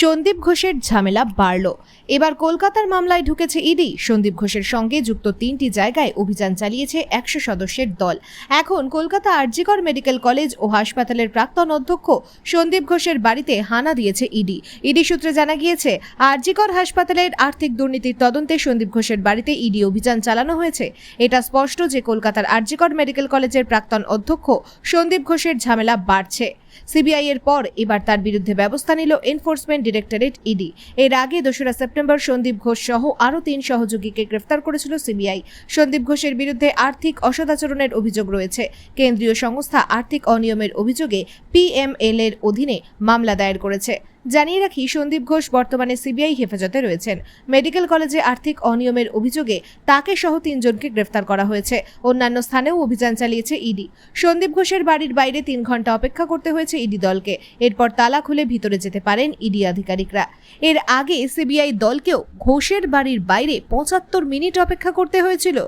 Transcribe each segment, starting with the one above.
সন্দীপ ঘোষের ঝামেলা বাড়ল। এবার কলকাতার মামলায় ঢুকেছে ইডি। সন্দীপ ঘোষের সঙ্গে যুক্ত তিনটি জায়গায় অভিযান চালিয়েছে একশো সদস্যের দল। এখন কলকাতা আরজিকর মেডিকেল কলেজ ও হাসপাতালের প্রাক্তন অধ্যক্ষ সন্দীপ ঘোষের বাড়িতে হানা দিয়েছে ইডি। ইডি সূত্রে জানা গিয়েছে, আরজিকর হাসপাতালের আর্থিক দুর্নীতির তদন্তে সন্দীপ ঘোষের বাড়িতে ইডি অভিযান চালানো হয়েছে। এটা স্পষ্ট যে কলকাতার আরজিকর মেডিকেল কলেজের প্রাক্তন অধ্যক্ষ সন্দীপ ঘোষের ঝামেলা বাড়ছে। সিবিআই এর পর এবার তার বিরুদ্ধে ব্যবস্থা নিল এনফোর্সমেন্ট ডিরেক্টরেট ইডি। এর আগে দোসরা সেপ্টেম্বর সন্দীপ ঘোষ সহ আরও তিন সহযোগীকে গ্রেফতার করেছিল সিবিআই। সন্দীপ ঘোষের বিরুদ্ধে আর্থিক অসদাচরণের অভিযোগ রয়েছে। কেন্দ্রীয় সংস্থা আর্থিক অনিয়মের অভিযোগে পিএমএল এর অধীনে মামলা দায়ের করেছে। জানিয়ে রাখি, সন্দীপ ঘোষ বর্তমানে সিবিআই হেফাজতে রয়েছেন। মেডিকেল কলেজে আর্থিক অনিয়মের অভিযোগে তাকে সহ তিনজনকে গ্রেফতার করা হয়েছে। অন্যান্য স্থানেও অভিযান চালিয়েছে ইডি। সন্দীপ ঘোষের বাড়ির বাইরে তিন ঘণ্টা অপেক্ষা করতে হয়েছে ইডি দলকে। এরপর তালা খুলে ভিতরে যেতে পারেন ইডি আধিকারিকরা। এর আগে সিবিআই দলকেও ঘোষের বাড়ির বাইরে পঁচাত্তর মিনিট অপেক্ষা করতে হয়েছিল।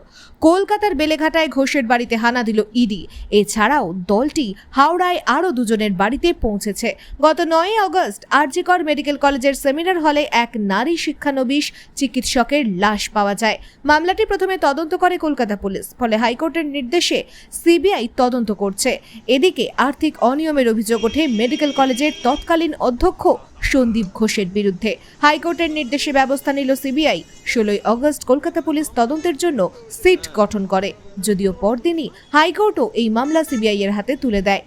কলকাতার বেলেঘাটায় ঘোষের বাড়িতে হানা দিল ইডি। এছাড়াও দলটি হাওড়ায় আরও দুজনের বাড়িতে পৌঁছেছে। গত নয়ই আগস্ট আরজিকর মেডিকেল কলেজের সেমিনার হলে এক নারী শিক্ষানবিশ চিকিৎসকের লাশ পাওয়া যায়। মামলাটি প্রথমে তদন্ত করে কলকাতা পুলিশ, ফলে হাইকোর্টের নির্দেশে সিবিআই তদন্ত করছে। এদিকে আর্থিক অনিয়মের অভিযোগ ওঠে মেডিকেল কলেজের তৎকালীন অধ্যক্ষ সন্দীপ ঘোষের বিরুদ্ধে। হাইকোর্টের নির্দেশে ব্যবস্থা নিল সিবিআই। ষোলোই অগস্ট কলকাতা পুলিশ তদন্তের জন্য সিট গঠন করে। যদিও পরদিনই হাইকোর্টও এই মামলা সিবিআই এর হাতে তুলে দেয়।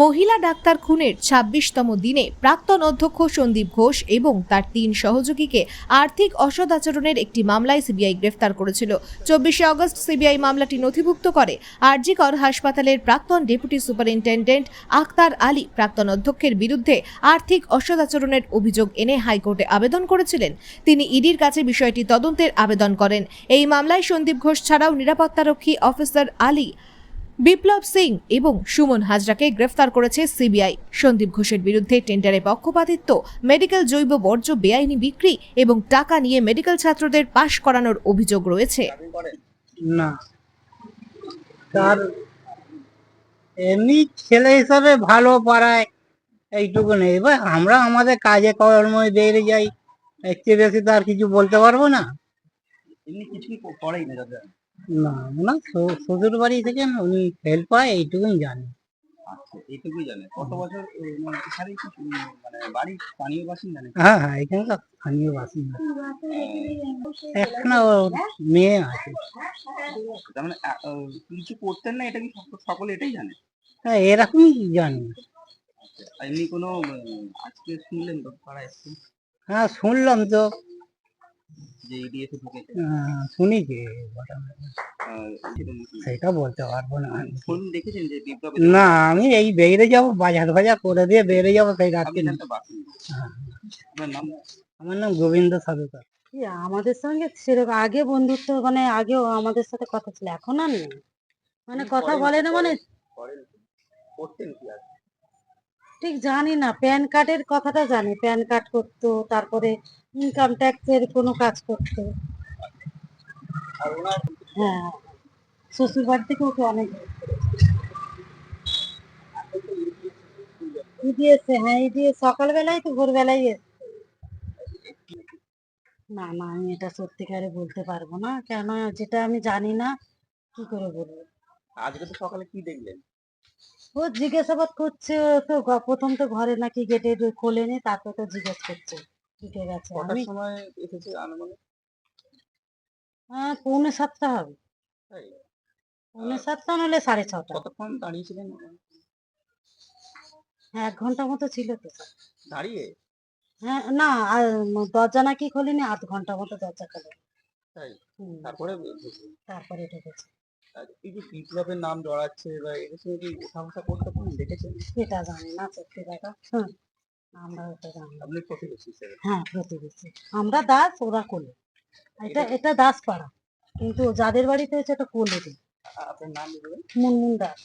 মহিলা ডাক্তার খুনের ছাব্বিশতম দিনে প্রাক্তন অধ্যক্ষ সন্দীপ ঘোষ এবং তার তিন সহযোগীকে আর্থিক অসদ আচরণের একটি মামলায় সিবিআই গ্রেফতার করেছিল। চব্বিশে আগস্ট সিবিআই মামলাটি নথিভুক্ত করে। আরজিকর হাসপাতালের প্রাক্তন ডেপুটি সুপারিনটেন্ডেন্ট আক্তার আলী প্রাক্তন অধ্যক্ষের বিরুদ্ধে আর্থিক অসদাচরণের অভিযোগ এনে হাইকোর্টে আবেদন করেছিলেন। তিনি ইডির কাছে বিষয়টি তদন্তের আবেদন করেন। এই মামলায় সন্দীপ ঘোষ ছাড়াও নিরাপত্তারক্ষী অফিসার আলী বিপ্লব সিং এবং সুমন হাজরাকে গ্রেফতার করেছে সিবিআই। সন্দীপ ঘোষের বিরুদ্ধে টেন্ডারে পক্ষপাতিত্ব মেডিকেল জৈব বর্জ্য বেআইনি বিক্রি এবং টাকা নিয়ে মেডিকেল ছাত্রদের পাশ করানোর অভিযোগ রয়েছে। না। তার এমনি ছেলে হিসাবে ভালো পাড়ায় এইটুকু নেই। এবার আমরা আমাদের কাজে কর্মে বেরিয়ে যাই। এর চেয়ে বেশি তো আর কিছু বলতে পারব না। এমনি কিছুই ক- করেই না দাদা। না না শ্বশুর- বাড়ি থেকে উনি হেল্প পায় এইটুকুই জানি। আচ্ছা এইটুকুই জানে। কত বছর মানে এখানে কি মানে বাড়ির স্থানীয় বাসিন্দা নাকি? হ্যাঁ হ্যাঁ এখানকার স্থানীয় বাসিন্দা। এখানে মেয়ে আছে। তার মানে কিছু করতেন না এটা কি সকলে এটাই জানে? হ্যাঁ এরকমই জানি। আর এমনি কোনো আজকে শুনলেন তো পাড়ায় হ্যাঁ শুনলাম তো। যে ইডি ঢুকেছে। শুনেছি সেটা বলতে পারব না ফোন দেখেছেন যে বিপ্লব না আমি এই বেরিয়ে যাব বাজার বাজার করে দিয়ে বেরিয়ে যাব সেই রাত্রে আপনি একটা বাসিন্দা। আপনার নাম? আমার নাম গোবিন্দ সাধুকার। আমাদের সঙ্গে সেরকম আগে বন্ধুত্ব মানে আগেও আমাদের সাথে কথা ছিল এখন আর নেই। মানে কথা বলে না মানে করতেন কি আর? ঠিক জানি না প্যান কার্ডের কথাটা জানি। প্যান কার্ড করতো, তারপরে ইনকাম ট্যাক্সের কোনো কাজ করতো। হ্যাঁ শ্বশুর বাড়ি থেকে ওকে অনেক। ইডি এসে হ্যাঁ ইডি সকালবেলায় তো ভোরবেলায় এসে। না না, আমি এটা সত্যিকারে বলতে পারব না। কেন, যেটা আমি জানি না, কি করে বলব? আজকে তো সকালে কি দেখলেন? ও জিজ্ঞাসাবাদ করছে তো প্রথম তো ঘরে নাকি গেটে খোলেনি তারপর তো জিজ্ঞেস করছে ঢুকে গেছে আমি সময় এসেছে আনুমানিক? হ্যাঁ পৌনে সাতটা হবে? পৌনে সাতটা নলে সাড়ে ছটা। কতক্ষণ দাঁড়িয়েছিলেন? হ্যাঁ এক ঘণ্টা মতো ছিল তো। দাঁড়িয়ে? হ্যাঁ না আর দরজা নাকি খোলেনি আধ ঘণ্টা মতো দরজা খোলে। তাই? হুম, তারপরে। তারপরে ঢুকেছে। এই যে বিপ্লবের নাম জড়াচ্ছে বা এদের সঙ্গে কি ওঠা বসা করতে কোনো দেখেছেন? সেটা জানি না সত্যি কথা। হুম আমরা ওটা জানি। না। আপনি প্রতিবেশী হিসেবে? হ্যাঁ প্রতিবেশী। আমরা দাস ওরা কোলে। এটা এটা দাস পাড়া কিন্তু যাদের বাড়িতে হয়েছে এটা কোলে। আপনার নাম বলবেন মুনমুন দাস।